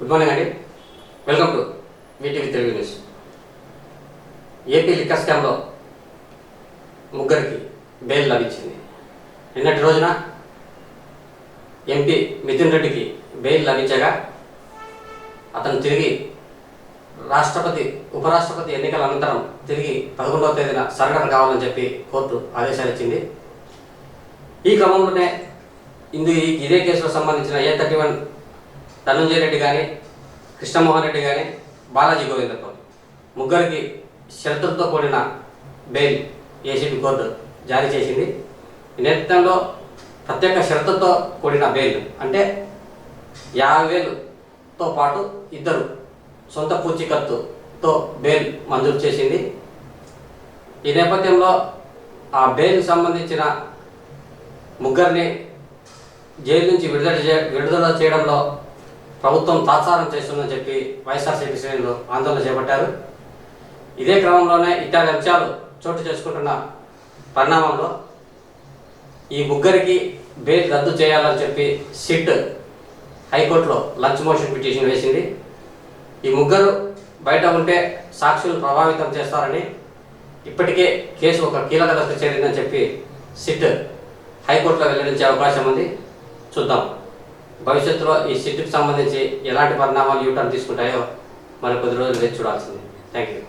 Good morning అండి welcome to Mee TV Telugu news AP liquor స్కామ్లో ముగ్గురికి bail లభించింది. నిన్నటి రోజున ఎంపీ మిథున్ రెడ్డికి బెయిల్ లభించగా అతను తిరిగి రాష్ట్రపతి ఉపరాష్ట్రపతి ఎన్నికల అనంతరం తిరిగి పదకొండవ తేదీన సరెండర్ కావాలని చెప్పి కోర్టు ఆదేశాలు ఇచ్చింది. ఈ క్రమంలోనే ఇందు ఇదే కేసులో సంబంధించిన A thirty one Dhananjaya Reddy కానీ కృష్ణమోహన్ రెడ్డి కానీ బాలాజీ గోవిందరావు ముగ్గురికి షరతులతో కూడిన బెయిల్ ఏసీబీ కోర్టు జారీ చేసింది. ఈ నేపథ్యంలో ప్రత్యేక షరతులతో కూడిన బెయిల్ అంటే యాభై వేలుతో పాటు ఇద్దరు సొంత పూచీకత్తుతో బెయిల్ మంజూరు చేసింది. ఈ నేపథ్యంలో ఆ బెయిల్ సంబంధించిన ముగ్గురిని జైలు నుంచి విడుదల చే విడుదల చేయడంలో ప్రభుత్వం తాత్సారం చేస్తుందని చెప్పి వైఎస్ఆర్సీపీ శ్రేణులు ఆందోళన చేపట్టారు. ఇదే క్రమంలోనే ఇత్యాది అంశాలు చోటు చేసుకుంటున్న పరిణామంలో ఈ ముగ్గురికి బెయిల్ రద్దు చేయాలని చెప్పి సిట్ హైకోర్టులో లంచ్ మోషన్ పిటిషన్ వేసింది. ఈ ముగ్గురు బయట ఉంటే సాక్షులు ప్రభావితం చేస్తారని ఇప్పటికే కేసు ఒక కీలక దశకు చేరిందని చెప్పి సిట్ హైకోర్టులో వెల్లడించే అవకాశం ఉంది. చూద్దాం. భవిష్యత్తులో ఈ సిట్కి సంబంధించి ఎలాంటి పరిణామాలు యూటర్న్ తీసుకుంటాయో మరి కొద్ది రోజులు వేచి చూడాల్సింది. Thank you